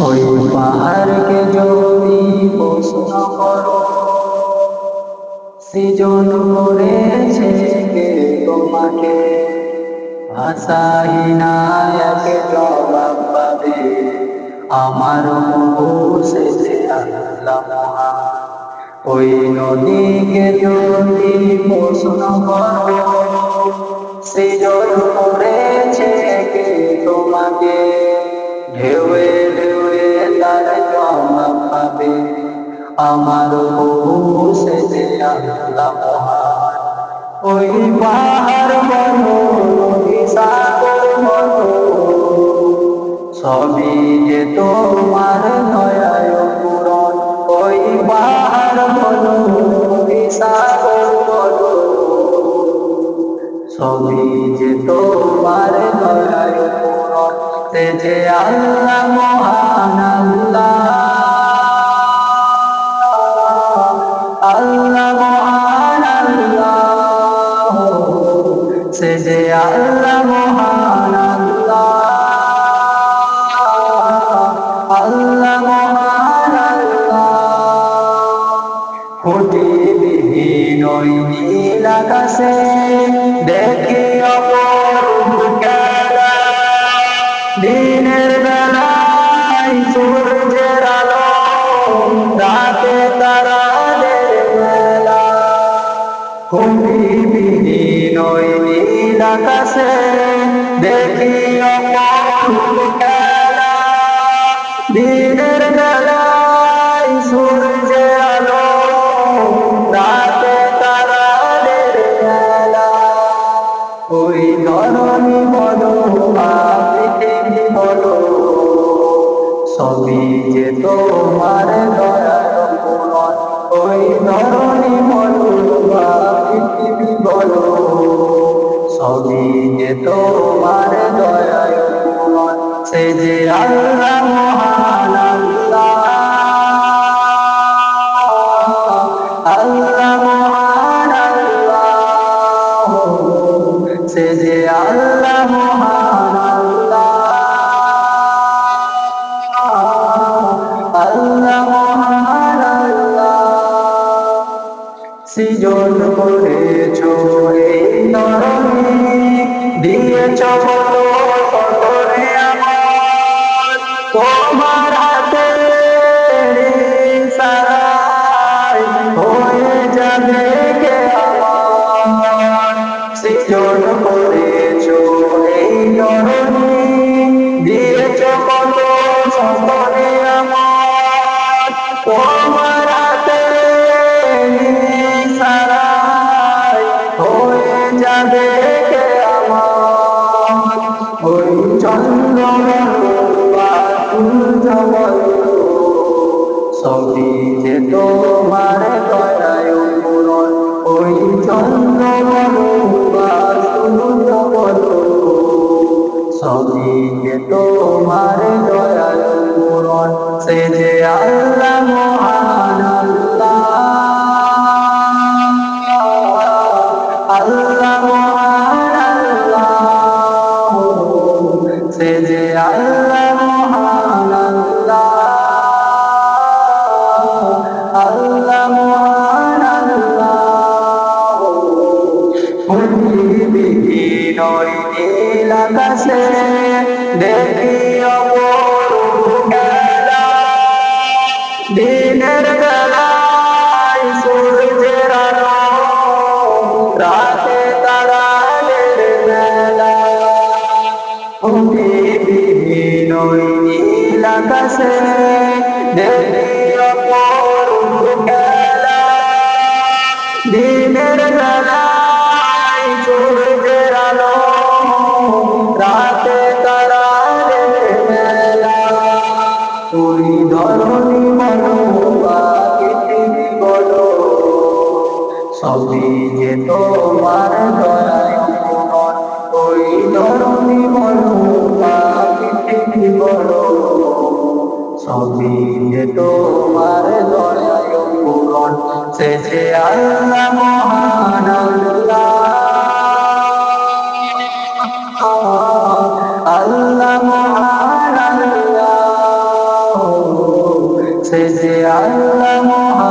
ওই পাহাড়কে যদি প্রশ্ন করো। সৃজন করেছে কে তোমাকে? ভাষাহীনা এক জবাব পাবে আমার সেছে আল্লাহ ওই নদীকে যদি প্রশ্ন করো, সৃজন করেছে কে তোমাকে? আমার মহান। ওই পাহাড় সাগর সবই যে তোমার দয়ায় পূরণ। ওই পাহাড় বলো সাগর বলো সবই যে তোমার দয়ায় পূরণ। সে যে আল্লাহ মহান, আল্লাহ সে যে আল্লাহ মহান আল্লাহ মহান ফুটি বিহীন নীল আকাশে দেখি অপর খেলা ওই নীল আকাশে দেখি দিনের সবই যে তোমার দয়ায় সে যে আল্লাহ সৃজন করেছ এই নরমে দিয়েছ তোমার সবই যে তোমার দয়ায় পূরণ ওই চন্দ্র বলো। বা সূর্য বলো তোমার দয়ায় পূরণ সে যে আল্লাহ ওই নীল আকাশে দেখি দিনের বেলায় সূর্যের আলো রাতে তারাদের মেলা। অপরূপ সবই যে তোমার দয়ায় ওই ধরনী বলো পৃথিবী বলো সবই যে তোমার দয়ায় পূরণ যে আল্লাহ মহান আল্লাহ। আল্লাহ মহান আল্লাহ। যে আল্লাহ মহান